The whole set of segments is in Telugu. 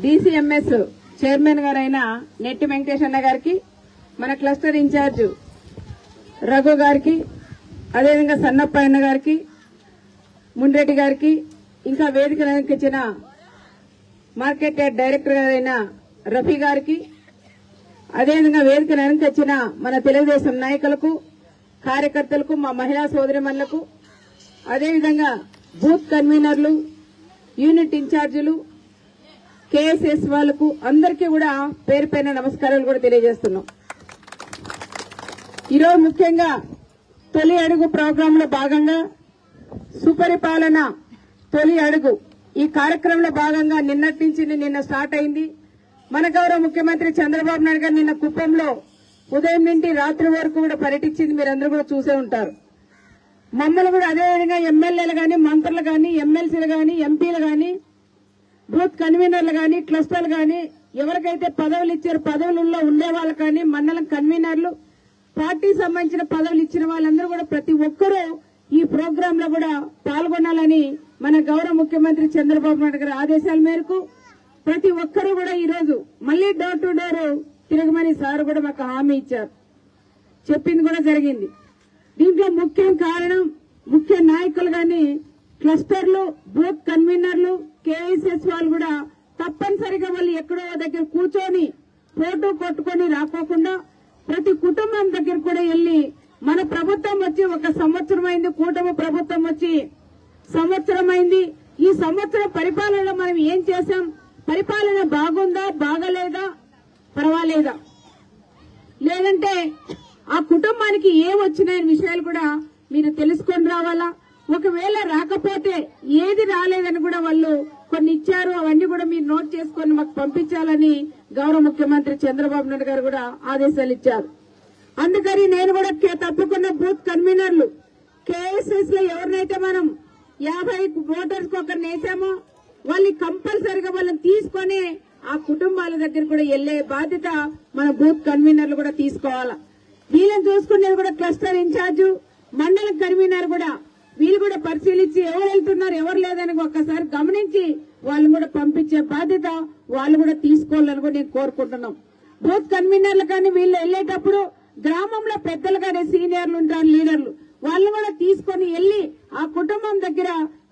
డిసిఎంఎస్ చైర్మన్ గారైన నెట్టి వెంకటేష్ అన్న గారికి మన క్లస్టర్ ఇన్ఛార్జ్ రఘు గారికి అదేవిధంగా సన్నప్ప అన్న గారికి మున్రెడ్డి గారికి ఇంకా వేదిక ఇచ్చిన మార్కెట్ డైరెక్టర్ గారైన రఫీ గారికి అదేవిధంగా వేదిక వచ్చిన మన తెలుగుదేశం నాయకులకు కార్యకర్తలకు మా మహిళా సోదరిమణులకు అదేవిధంగా బూత్ కన్వీనర్లు యూనిట్ ఇన్ఛార్జీలు కేఎస్ఎస్ వాళ్ళకు అందరికీ కూడా పేరు పైన నమస్కారాలు కూడా తెలియజేస్తున్నాం. ఈరోజు ముఖ్యంగా తొలి అడుగు ప్రోగ్రాంలో భాగంగా సుపరిపాలన తొలి అడుగు ఈ కార్యక్రమంలో భాగంగా నిన్నటి నుంచి నిన్న స్టార్ట్ అయింది. మన గౌరవ ముఖ్యమంత్రి చంద్రబాబు నాయుడు గారు నిన్న కుప్పంలో ఉదయం నుండి రాత్రి వరకు కూడా పర్యటించింది. మీరందరూ కూడా చూసే ఉంటారు. మమ్మల్ని కూడా అదేవిధంగా ఎమ్మెల్యేలు కానీ మంత్రులు కానీ ఎమ్మెల్సీలు కానీ ఎంపీలు కానీ బూత్ కన్వీనర్లు కానీ క్లస్టర్లు కానీ ఎవరికైతే పదవులు ఇచ్చారో పదవులలో ఉండే వాళ్ళు కానీ మండలం కన్వీనర్లు పార్టీ సంబంధించిన పదవులు ఇచ్చిన వాళ్ళందరూ కూడా ప్రతి ఒక్కరూ ఈ ప్రోగ్రామ్లో కూడా పాల్గొనాలని మన గౌరవ ముఖ్యమంత్రి చంద్రబాబు నాయుడు గారి ఆదేశాల మేరకు ప్రతి ఒక్కరూ కూడా ఈరోజు మళ్ళీ డోర్ టు డోర్ తిరగమని సార్ కూడా మాకు హామీ ఇచ్చారు. చెప్పింది కూడా జరిగింది. దీంట్లో ముఖ్యం కారణం ముఖ్య నాయకులు గాని క్లస్టర్లు బూత్ కన్వీనర్లు కేఎస్ఎస్ వాళ్ళు కూడా తప్పనిసరిగా వాళ్ళు ఎక్కడో దగ్గర కూర్చొని ఫోటో కొట్టుకొని రాకోకుండా ప్రతి కుటుంబం దగ్గర కూడా వెళ్ళి మన ప్రభుత్వం వచ్చి ఒక సంవత్సరం అయింది కూటమి ప్రభుత్వం వచ్చి సంవత్సరం అయింది. ఈ సంవత్సరం పరిపాలనలో మనం ఏం చేశాం? పరిపాలన బాగుందా బాగలేదా? పర్వాలేదా? లేదంటే ఆ కుటుంబానికి ఏం వచ్చినాయని విషయాలు కూడా మీరు తెలుసుకొని రావాలా? ఒకవేళ రాకపోతే ఏది రాలేదని కూడా వాళ్ళు కొన్ని ఇచ్చారు అవన్నీ కూడా మీరు నోట్ చేసుకొని మాకు పంపించాలని గౌరవ ముఖ్యమంత్రి చంద్రబాబు నాయుడు గారు కూడా ఆదేశాలు ఇచ్చారు. అందుకని నేను కూడా తప్పుకున్న బూత్ కన్వీనర్లు. కేఎస్ఎస్లో ఎవరినైతే మనం యాభై ఓటర్స్కు ఒకరిని వేసామో వాళ్ళని కంపల్సరిగా వాళ్ళని తీసుకొని ఆ కుటుంబాల దగ్గర కూడా వెళ్ళే బాధ్యత మన బూత్ కన్వీనర్లు కూడా తీసుకోవాలా. వీళ్ళని చూసుకునేది కూడా క్లస్టర్ ఇన్ఛార్జ్ మండల కన్వీనర్ కూడా వీళ్ళు కూడా పరిశీలించి ఎవరు వెళ్తున్నారు ఎవరు లేదని ఒక్కసారి గమనించి వాళ్ళు కూడా పంపించే బాధ్యత వాళ్ళు కూడా తీసుకోవాలని కూడా నేను కోరుకుంటున్నాం. బూత్ కన్వీనర్లు కానీ వీళ్ళు వెళ్ళేటప్పుడు గ్రామంలో పెద్దలు కానీ సీనియర్లు ఉంటారు లీడర్లు వాళ్ళు కూడా తీసుకొని వెళ్ళి ఆ కుటుంబం దగ్గర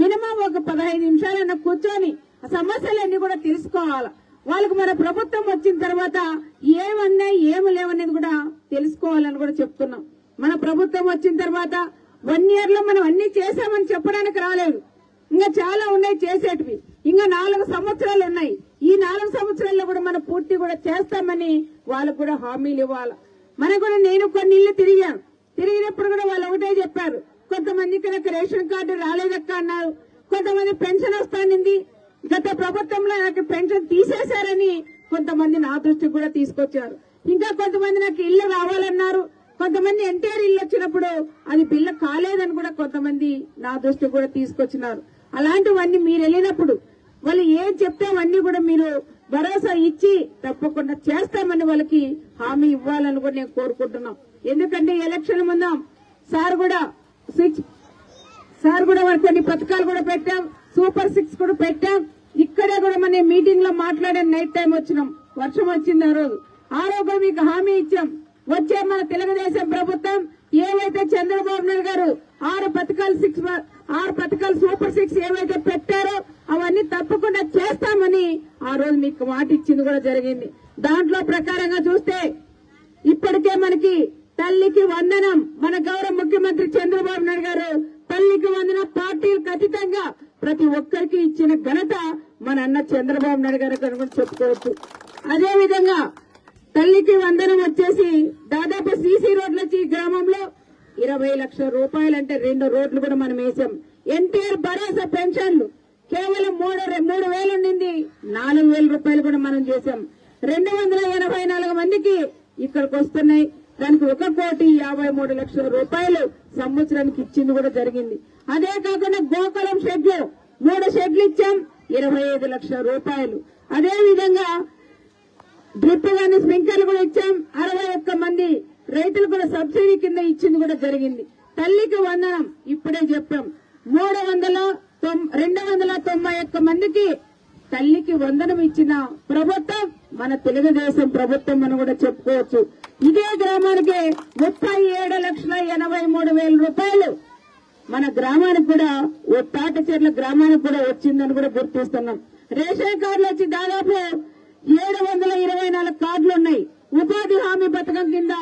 మినిమం ఒక పదహైదు నిమిషాలన్నా కూర్చొని సమస్యలన్నీ కూడా తెలుసుకోవాలి. వాళ్ళకు మన ప్రభుత్వం వచ్చిన తర్వాత ఏమన్నాయి ఏమి లేవనేది కూడా తెలుసుకోవాలని కూడా చెప్తున్నాం. మన ప్రభుత్వం వచ్చిన తర్వాత వన్ ఇయర్లో మనం అన్ని చేశామని చెప్పడానికి రాలేదు. ఇంకా చాలా ఉన్నాయి చేసేటివి. ఇంకా నాలుగు సంవత్సరాలు ఉన్నాయి. ఈ నాలుగు సంవత్సరాల్లో కూడా మనం పూర్తి కూడా చేస్తామని వాళ్ళకు కూడా హామీలు ఇవ్వాలి. మనకు కూడా నేను కొన్ని ఇల్లు తిరిగాను. తిరిగినప్పుడు కూడా వాళ్ళు ఒకటే చెప్పారు. కొంతమందికి నాకు రేషన్ కార్డు రాలేదక్క అన్నారు. కొంతమంది పెన్షన్ వస్తానింది. గత ప్రభుత్వంలో నాకు పెన్షన్ తీసేశారని కొంతమంది నా దృష్టికి కూడా తీసుకొచ్చారు. ఇంకా కొంతమంది నాకు ఇల్లు రావాలన్నారు. కొంతమంది ఎన్టీఆర్ ఇల్లు వచ్చినప్పుడు అది బిల్ల కాలేదని కూడా కొంతమంది నా దృష్టికి కూడా తీసుకొచ్చినారు. అలాంటివన్నీ మీరు వెళ్ళినప్పుడు వాళ్ళు ఏం చెప్తే అవన్నీ కూడా మీరు భరోసా ఇచ్చి తప్పకుండా చేస్తామని వాళ్ళకి హామీ ఇవ్వాలని కూడా నేను కోరుకుంటున్నాం. ఎందుకంటే ఎలక్షన్ ముందాం సార్ కూడా సిక్స్ సార్ కూడా వారు కొన్ని పథకాలు కూడా పెట్టాం సూపర్ సిక్స్ కూడా పెట్టాం. ఇక్కడే కూడా మన మీటింగ్లో మాట్లాడే నైట్ టైం వచ్చినాం. వర్షం వచ్చింది ఆ రోజు. ఆ రోజు మీకు హామీ ఇచ్చాం. వచ్చే మన తెలుగుదేశం ప్రభుత్వం ఏవైతే చంద్రబాబు నాయుడు గారు ఆరు పథకాలు సిక్స్ ఆరు పథకాలు సూపర్ సిక్స్ ఏవైతే పెట్టారో అవన్నీ తప్పకుండా చేస్తామని ఆ రోజు మీకు మాట ఇచ్చింది కూడా జరిగింది. దాంట్లో ప్రకారంగా చూస్తే ఇప్పటికే మనకి తల్లికి వందనం మన గౌరవ ముఖ్యమంత్రి చంద్రబాబు నాయుడు గారు తల్లికి వందనం పార్టీలకు అతీతంగా ప్రతి ఒక్కరికి ఇచ్చిన ఘనత మన అన్న చంద్రబాబు నాయుడు గారు కనుక చెప్పుకోవచ్చు. అదేవిధంగా తల్లికి వందనం వచ్చేసి దాదాపు సీసీ రోడ్లు వచ్చి ఈ గ్రామంలో ఇరవై లక్షల రూపాయలు అంటే రెండు రోడ్లు కూడా మనం వేసాం. ఎన్టీఆర్ భరోసా పెన్షన్లు కేవలం మూడు మూడు వేలు ఉండింది. నాలుగు వేల రూపాయలు కూడా మనం చేసాం. రెండు వందల ఎనభై నాలుగు మందికి ఇక్కడికి వస్తున్నాయి. దానికి ఒక కోటి యాభై మూడు లక్షల రూపాయలు సంవత్సరానికి ఇచ్చింది కూడా జరిగింది. అదే కాకుండా గోకులం షెడ్లు మూడు షెడ్లు ఇచ్చాం. ఇరవై ఐదు లక్షల రూపాయలు. అదే విధంగా డ్రిప్ గాని స్ప్రింకర్లు కూడా ఇచ్చాం. అరవై ఒక్క మంది రైతులు కూడా సబ్సిడీ కింద ఇచ్చింది కూడా జరిగింది. తల్లికి వందనం ఇప్పుడే చెప్పాం. మూడు వందల తొం- రెండు వందల తొంభై ఒక్క మందికి తల్లికి వందనం ఇచ్చిన ప్రభుత్వం మన తెలుగుదేశం ప్రభుత్వం అని కూడా చెప్పుకోవచ్చు. ఇదే గ్రామానికి ముప్పై ఏడు లక్షల ఎనభై మూడు వేల రూపాయలు మన గ్రామానికి కూడా ఓ తాటచెర్ల గ్రామానికి కూడా వచ్చిందని కూడా గుర్తిస్తున్నాం. రేషన్ కార్డులు వచ్చి దాదాపు ఏడు వందల ఇరవై నాలుగు కార్డులు ఉన్నాయి. ఉపాధి హామీ పథకం కింద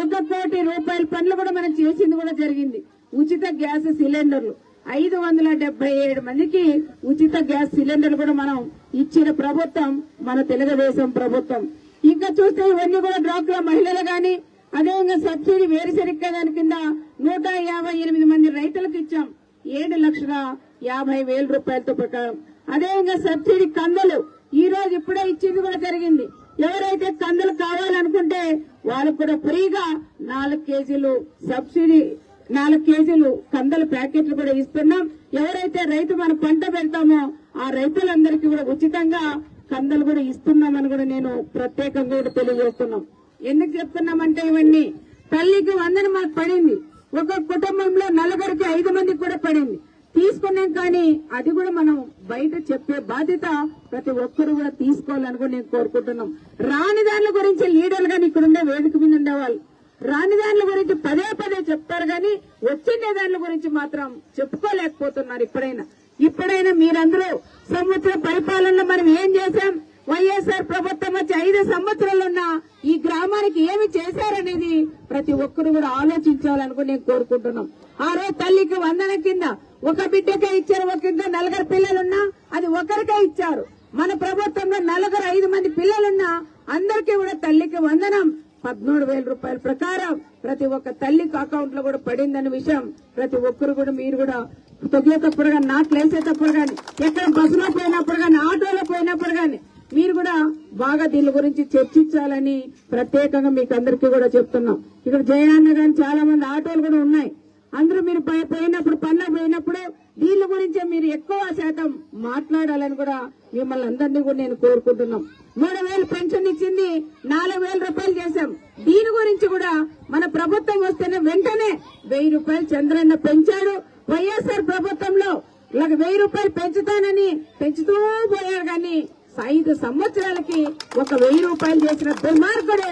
ఒక కోటి రూపాయల పనులు కూడా మనం చేసింది కూడా జరిగింది. ఉచిత గ్యాస్ సిలిండర్లు. ఐదు వందల డెబ్బై ఏడు మందికి ఉచిత గ్యాస్ సిలిండర్లు కూడా మనం ఇచ్చిన ప్రభుత్వం మన తెలుగుదేశం ప్రభుత్వం. ఇంకా చూస్తే ఇవన్నీ కూడా డ్వాక్రా మహిళలు గాని అదేవిధంగా సబ్సిడీ వేరుశెనగ దాని కింద నూట యాభై ఎనిమిది మంది రైతులకు ఇచ్చాం. ఏడు లక్షల యాభై వేల రూపాయలతో ప్రకారం. అదేవిధంగా సబ్సిడీ కందులు ఈ రోజు ఇప్పుడే ఇచ్చింది కూడా జరిగింది. ఎవరైతే కందులు కావాలనుకుంటే వాళ్ళకు కూడా ఫ్రీగా నాలుగు కేజీలు సబ్సిడీ నాలుగు కేజీలు కందల ప్యాకెట్లు కూడా ఇస్తున్నాం. ఎవరైతే రైతు మన పంట పెడతామో ఆ రైతులందరికీ కూడా ఉచితంగా కందలు కూడా ఇస్తున్నామని కూడా నేను ప్రత్యేకంగా కూడా తెలియజేస్తున్నాం. ఎందుకు చెప్తున్నామంటే ఇవన్నీ? తల్లికి వందన మాకు పడింది. ఒక కుటుంబంలో నలుగురికి ఐదు మందికి కూడా పడింది. తీసుకున్నాం కానీ అది కూడా మనం బయట చెప్పే బాధ్యత ప్రతి ఒక్కరు కూడా తీసుకోవాలని కూడా నేను కోరుకుంటున్నాం. రాని దానిల గురించి లీడర్లు గాని ఇక్కడ ఉండే వేదిక మీద ఉండేవాళ్ళు. రాని దానిల గురించి పదే పదే చెప్తారు కానీ వచ్చిండే దానిల గురించి మాత్రం చెప్పుకోలేకపోతున్నారు ఇప్పుడైనా. ఇప్పుడైనా మీరందరూ సంవత్సర పరిపాలనలో మనం ఏం చేశాం? వైఎస్ఆర్ ప్రభుత్వం వచ్చి ఐదు సంవత్సరాలున్న ఈ గ్రామానికి ఏమి చేశారనేది ప్రతి ఒక్కరు కూడా ఆలోచించాలని కూడా నేను కోరుకుంటున్నాం. ఆ రోజు తల్లికి వందన కింద ఒక బిడ్డకే ఇచ్చారు ఒక ఇంట్లో నలుగురు పిల్లలున్నా అది ఒకరికే ఇచ్చారు. మన ప్రభుత్వంలో నలుగురు ఐదు మంది పిల్లలున్నా అందరికీ కూడా తల్లికి వందనం. పద్మూడు వేల రూపాయల ప్రకారం ప్రతి ఒక్క తల్లికి అకౌంట్లో కూడా పడిందన్న విషయం ప్రతి ఒక్కరు కూడా మీరు కూడా తొగ్గేటప్పుడు కానీ నాట్లు వేసేటప్పుడు కానీ ఎక్కడ బస్సులో పోయినప్పుడు కానీ ఆటోలో పోయినప్పుడు కానీ మీరు కూడా బాగా దీని గురించి చర్చించాలని ప్రత్యేకంగా మీకు అందరికీ కూడా చెప్తున్నాం. ఇక్కడ జయాన్న కానీ చాలా మంది ఆటోలు కూడా ఉన్నాయి. అందరూ మీరు పోయినప్పుడు పనులు పోయినప్పుడు దీని గురించే మీరు ఎక్కువ శాతం మాట్లాడాలని కూడా మిమ్మల్ని అందరినీ కూడా నేను కోరుకుంటున్నాం. మూడు వేలు పెన్షన్ ఇచ్చింది నాలుగు వేల రూపాయలు చేశాం. దీని గురించి కూడా మన ప్రభుత్వం వస్తేనే వెంటనే వెయ్యి రూపాయలు చంద్రన్న పెంచాడు. వైఎస్ఆర్ ప్రభుత్వంలో ఇలాగ వెయ్యి రూపాయలు పెంచుతానని పెంచుతూ పోయారు కానీ ఐదు సంవత్సరాలకి ఒక వెయ్యి రూపాయలు చేసిన దుర్మార్గుడు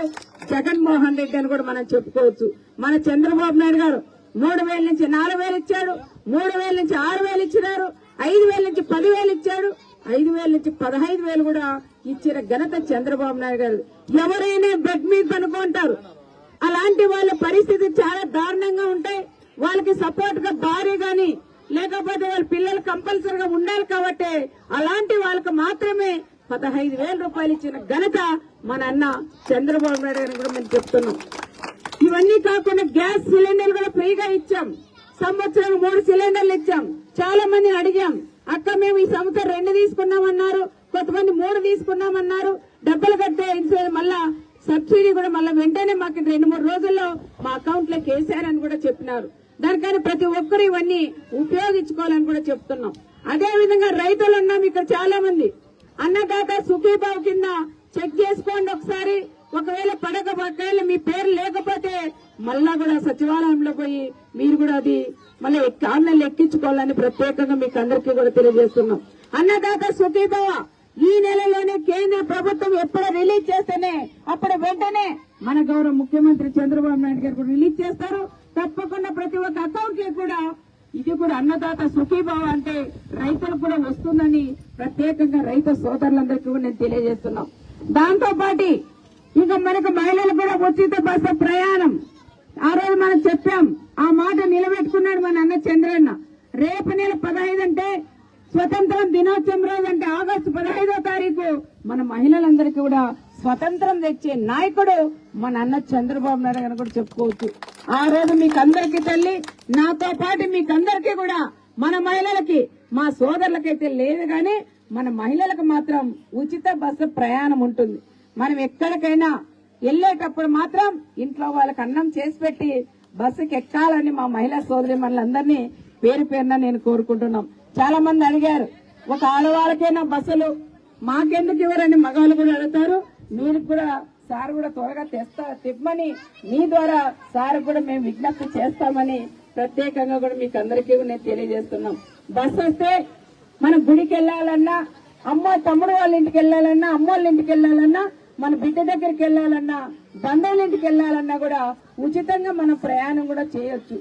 జగన్మోహన్ రెడ్డి అని కూడా మనం చెప్పుకోవచ్చు. మన చంద్రబాబు నాయుడు గారు మూడు వేల నుంచి నాలుగు వేలు ఇచ్చాడు మూడు వేల నుంచి ఆరు వేలు ఇచ్చినారు ఐదు వేల నుంచి పదివేలు ఇచ్చాడు ఐదు వేల నుంచి పదహైదు వేలు కూడా ఇచ్చిన ఘనత చంద్రబాబు నాయుడు గారు. ఎవరైనా బెడ్ మీద పనుకుంటారు. అలాంటి వాళ్ళ పరిస్థితి చాలా దారుణంగా ఉంటాయి. వాళ్ళకి సపోర్ట్గా భార్య గాని లేకపోతే వాళ్ళ పిల్లలు కంపల్సరీగా ఉండాలి కాబట్టి అలాంటి వాళ్ళకి మాత్రమే పదహైదు వేల రూపాయలు ఇచ్చిన ఘనత మన అన్న చంద్రబాబు నాయుడు గారిని కూడా మేము చెప్తున్నాం. ఇవన్నీ కాకుండా గ్యాస్ సిలిండర్లు కూడా ఫ్రీగా ఇచ్చాం. సంవత్సరం మూడు సిలిండర్లు ఇచ్చాం. చాలా మంది అడిగాం. అక్క మేము ఈ సంవత్సరం రెండు తీసుకున్నామన్నారు. కొంతమంది మూడు తీసుకున్నామన్నారు. డబ్బులు కట్టే ఇన్సూరెన్స్ మళ్ళా సబ్సిడీ కూడా మళ్ళీ వెంటనే మాకు రెండు మూడు రోజుల్లో మా అకౌంట్లోకి వేసారని కూడా చెప్పినారు. దానికని ప్రతి ఒక్కరు ఇవన్నీ ఉపయోగించుకోవాలని కూడా చెప్తున్నాం. అదే విధంగా రైతులు ఉన్నాం ఇక్కడ చాలా మంది. అన్నదాత సుఖీబాబు కింద చెక్ చేసుకోండి ఒకసారి. ఒకవేళ పడక ఒకవేళ మీ పేరు లేకపోతే మళ్ళా కూడా సచివాలయంలో పోయి మీరు కూడా అది మళ్ళీ ఆన్లైన్ ఎక్కించుకోవాలని ప్రత్యేకంగా మీకు అందరికీ కూడా తెలియజేస్తున్నాం. అన్నదాత సుఖీభవ ఈ నెలలోనే కేంద్ర ప్రభుత్వం ఎప్పుడు రిలీజ్ చేస్తేనే అప్పుడు వెంటనే మన గౌరవ ముఖ్యమంత్రి చంద్రబాబు నాయుడు గారు కూడా రిలీజ్ చేస్తారు. తప్పకుండా ప్రతి ఒక్క అకౌంట్కి కూడా ఇది కూడా అన్నదాత సుఖీభావ అంటే రైతులకు కూడా వస్తుందని ప్రత్యేకంగా రైతు సోదరులందరికీ కూడా నేను తెలియజేస్తున్నాం. దాంతో పాటు ఇంకా మనకు మహిళలు కూడా ఉచిత బస్సు ప్రయాణం. ఆ రోజు మనం చెప్పాం ఆ మాట నిలబెట్టుకున్నాడు మన అన్న చంద్రన్న. రేపు నెల పదహైదు అంటే స్వతంత్రం దినోత్సవం రోజు అంటే ఆగస్టు పదహైదో తారీఖు. మన మహిళలందరికీ కూడా స్వతంత్రం తెచ్చే నాయకుడు మన అన్న చంద్రబాబు నాయుడు అని కూడా చెప్పుకోవచ్చు. ఆ రోజు మీకు అందరికీ తల్లి నాతో పాటు మీకు అందరికీ కూడా మన మహిళలకి మా సోదరులకైతే లేదు కానీ మన మహిళలకు మాత్రం ఉచిత బస్సు ప్రయాణం ఉంటుంది. మనం ఎక్కడికైనా వెళ్ళేటప్పుడు మాత్రం ఇంట్లో వాళ్ళకి అన్నం చేసి పెట్టి బస్సుకి ఎక్కాలని మా మహిళా సోదరి మనలందరినీ పేరు పేరున నేను కోరుకుంటున్నాం. చాలా మంది అడిగారు ఒక ఆడవాళ్ళకైనా బస్సులు మాకెందుకు ఇవ్వరని మగవాళ్ళు కూడా అడుగుతారు. మీరు కూడా సార్ కూడా త్వరగా తెస్తా తిప్పమని మీ ద్వారా సార్ కూడా మేము విజ్ఞప్తి చేస్తామని ప్రత్యేకంగా కూడా మీకు అందరికీ నేను తెలియజేస్తున్నాం. బస్సు వస్తే మనం గుడికి వెళ్ళాలన్నా అమ్మ తమ్ముడు వాళ్ళ ఇంటికి వెళ్ళాలన్నా అమ్మ వాళ్ళ ఇంటికి వెళ్ళాలన్నా మన బిడ్డ దగ్గరికి వెళ్ళాలన్నా బంధువుల ఇంటికి వెళ్ళాలన్నా కూడా ఉచితంగా మనం ప్రయాణం కూడా చేయొచ్చు.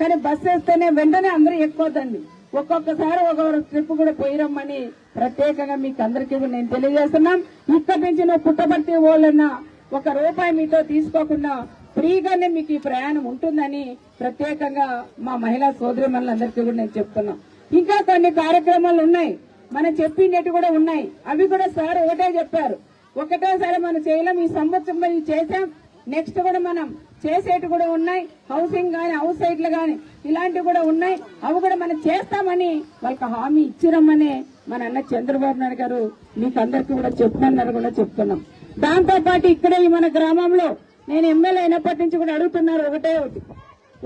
కానీ బస్సు వేస్తేనే వెంటనే అందరూ ఎక్కువద్దండి ఒక్కొక్కసారి ఒక్కొక్క ట్రిప్ కూడా పోయిరమ్మని ప్రత్యేకంగా మీకు అందరికీ కూడా నేను తెలియజేస్తున్నాం. ఇక్కడి నుంచి నువ్వు పుట్టబడితే వాళ్ళన్నా ఒక రూపాయి మీతో తీసుకోకుండా ఫ్రీగానే మీకు ఈ ప్రయాణం ఉంటుందని ప్రత్యేకంగా మా మహిళా సోదరి అందరికీ కూడా నేను చెప్తున్నాం. ఇంకా కొన్ని కార్యక్రమాలు ఉన్నాయి. మనం చెప్పినట్టు కూడా ఉన్నాయి. అవి కూడా సార్ ఒకటే చెప్పారు. ఒకటేసారి మనం చేయలేం. ఈ సంవత్సరం మరి చేసాం నెక్స్ట్ కూడా మనం చేసేటి కూడా ఉన్నాయి. హౌసింగ్ కానీ హౌస్ సైట్లు కానీ ఇలాంటివి కూడా ఉన్నాయి. అవి కూడా మనం చేస్తామని వాళ్ళకి హామీ ఇచ్చిరమ్మని మన అన్న చంద్రబాబు నాయుడు గారు మీకు అందరికీ కూడా చెప్తున్నారు కూడా చెప్తున్నాం. దాంతో పాటు ఇక్కడే ఈ మన గ్రామంలో నేను ఎమ్మెల్యే అయినప్పటి నుంచి కూడా అడుగుతున్నారు ఒకటే ఒకటి.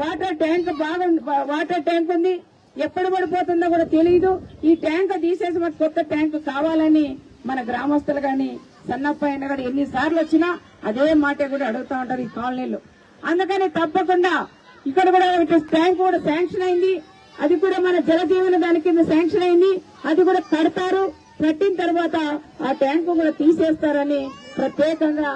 వాటర్ ట్యాంక్ బాగా వాటర్ ట్యాంక్ ఉంది. ఎప్పుడు పడిపోతుందో కూడా తెలియదు ఈ ట్యాంక్ తీసేసి మనకు కొత్త ట్యాంక్ కావాలని మన గ్రామస్తులు కానీ సన్నప్ప అయిన కూడా ఎన్నిసార్లు వచ్చినా అదే మాట కూడా అడుగుతా ఉంటారు ఈ కాలనీలో. అందుకని తప్పకుండా ఇక్కడ కూడా ట్యాంక్ కూడా శాంక్షన్ అయింది. అది కూడా మన జలజీవన దాని కింద శాంక్షన్ అయింది. అది కూడా కడతారు. కట్టిన తర్వాత ఆ ట్యాంక్ కూడా తీసేస్తారని ప్రత్యేకంగా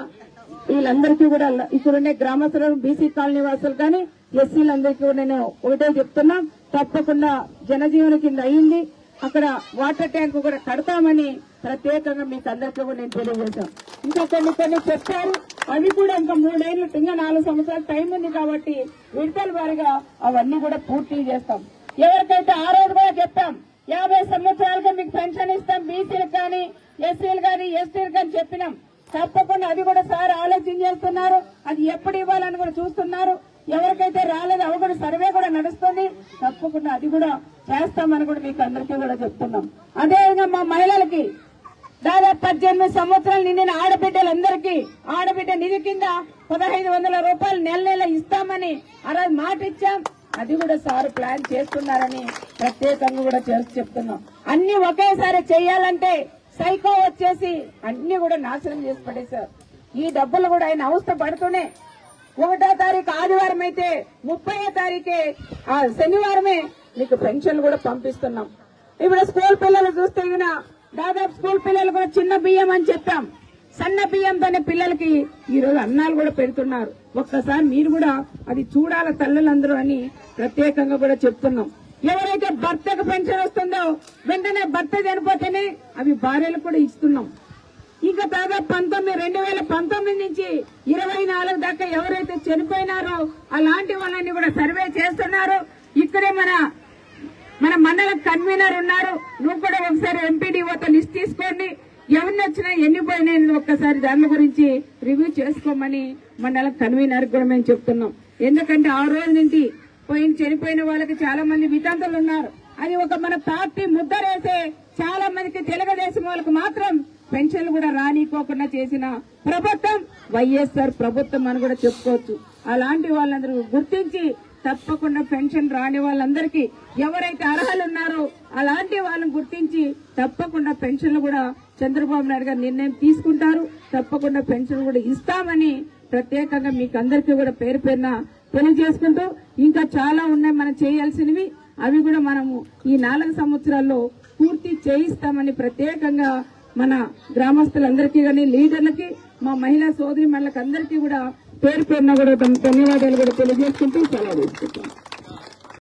వీళ్ళందరికీ కూడా ఇక్కడుండే గ్రామస్తులు బీసీ కాలనీ వాసులు కానీ ఎస్సీలందరికీ కూడా నేను ఒకటే చెప్తున్నా తప్పకుండా జనజీవన కింద అయింది. అక్కడ వాటర్ ట్యాంక్ కూడా కడతామని ప్రత్యేకంగా మీకు అందరికీ కూడా నేను తెలియజేశాను. ఇంకా కొన్ని కొన్ని చెప్పారు. అవి కూడా ఇంకా మూడేళ్ళు ఇంకా నాలుగు సంవత్సరాలు టైం ఉంది కాబట్టి విడతల వారిగా అవన్నీ కూడా పూర్తి చేస్తాం. ఎవరికైతే ఆ రోజు కూడా చెప్పాం యాభై సంవత్సరాలుగా మీకు పెన్షన్ ఇస్తాం బీసీలకు కానీ ఎస్సీలు కానీ ఎస్టీలు కానీ చెప్పినాం. తప్పకుండా అది కూడా సార్ ఆలోచన చేస్తున్నారు. అది ఎప్పుడు ఇవ్వాలని కూడా చూస్తున్నారు. ఎవరికైతే రాలేదు అవి కూడా సర్వే కూడా నడుస్తుంది. తప్పకుండా అది కూడా చేస్తామని కూడా మీకు అందరికీ కూడా చెప్తున్నాం. అదేవిధంగా మా మహిళలకి దాదాపు పద్దెనిమిది సంవత్సరాలు నిండిన ఆడబిడ్డలందరికీ ఆడబిడ్డ నిధి కింద పదహైదు వందల రూపాయలు నెల నెల ఇస్తామని ఆ మాట ఇచ్చాం అది కూడా సార్ ప్లాన్ చేస్తున్నారని ప్రత్యేకంగా కూడా చేసి చెప్తున్నాం. అన్ని ఒకేసారి చేయాలంటే సైకో వచ్చేసి అన్ని కూడా నాశనం చేసి పడేశారు. ఈ డబ్బులు కూడా ఆయన అవస్థ పడుతూనే ఒకటో తారీఖు ఆదివారం అయితే ముప్పై తారీఖే ఆ శనివారమే మీకు పెన్షన్ కూడా పంపిస్తున్నాం. ఇప్పుడు స్కూల్ పిల్లలు చూస్తే గిన దాదాపు స్కూల్ పిల్లలు కూడా చిన్న బియ్యం అని చెప్పాం. సన్న బియ్యంతోనే పిల్లలకి ఈరోజు అన్నాలు కూడా పెడుతున్నారు. ఒక్కసారి మీరు కూడా అది చూడాల తల్లులందరూ అని ప్రత్యేకంగా కూడా చెప్తున్నాం. ఎవరైతే భర్తకు పెన్షన్ వస్తుందో వెంటనే భర్త చనిపోతేనే అవి భార్యలకు కూడా ఇస్తున్నాం. ఇంకా దాదాపు పంతొమ్మిది రెండు వేల పంతొమ్మిది నుంచి ఇరవై నాలుగు దాకా ఎవరైతే చనిపోయినారో అలాంటి వాళ్ళని కూడా సర్వే చేస్తున్నారు. ఇక్కడే మన మన మండల కన్వీనర్ ఉన్నారు. నువ్వు కూడా ఒకసారి ఎంపీడీఓతో లిస్ట్ తీసుకోండి. ఎవరిని వచ్చినా ఎన్ని పోయినాయని ఒక్కసారి దాని గురించి రివ్యూ చేసుకోమని మండల కన్వీనర్ కూడా మేము చెప్తున్నాం. ఎందుకంటే ఆ రోజు నుంచి పోయిన చనిపోయిన వాళ్ళకి చాలా మంది వితంతులు ఉన్నారు. అది ఒక మన పార్టీ ముద్దరేసే చాలా మందికి తెలుగుదేశం వాళ్ళకి మాత్రం పెన్షన్లు కూడా రానికోకుండా చేసిన ప్రభుత్వం వైఎస్ఆర్ ప్రభుత్వం అని కూడా చెప్పుకోవచ్చు. అలాంటి వాళ్ళందరూ గుర్తించి తప్పకుండా పెన్షన్ రాని వాళ్ళందరికీ ఎవరైతే అర్హులు ఉన్నారో అలాంటి వాళ్ళని గుర్తించి తప్పకుండా పెన్షన్లు కూడా చంద్రబాబు నాయుడు గారు నిర్ణయం తీసుకుంటారు. తప్పకుండా పెన్షన్ కూడా ఇస్తామని ప్రత్యేకంగా మీకు అందరికీ కూడా పేరు పేరున తెలియజేసుకుంటూ ఇంకా చాలా ఉన్నాయి మనం చేయాల్సినవి. అవి కూడా మనము ఈ నాలుగు సంవత్సరాల్లో పూర్తి చేయిస్తామని ప్రత్యేకంగా మన గ్రామస్తులందరికీ కానీ లీడర్లకి మా మహిళా సోదరి మళ్ళకి అందరికీ కూడా పేరు పేరున కూడా ధన్యవాదాలు కూడా తెలియజేసుకుంటూ సెలవు తీసుకుంటాం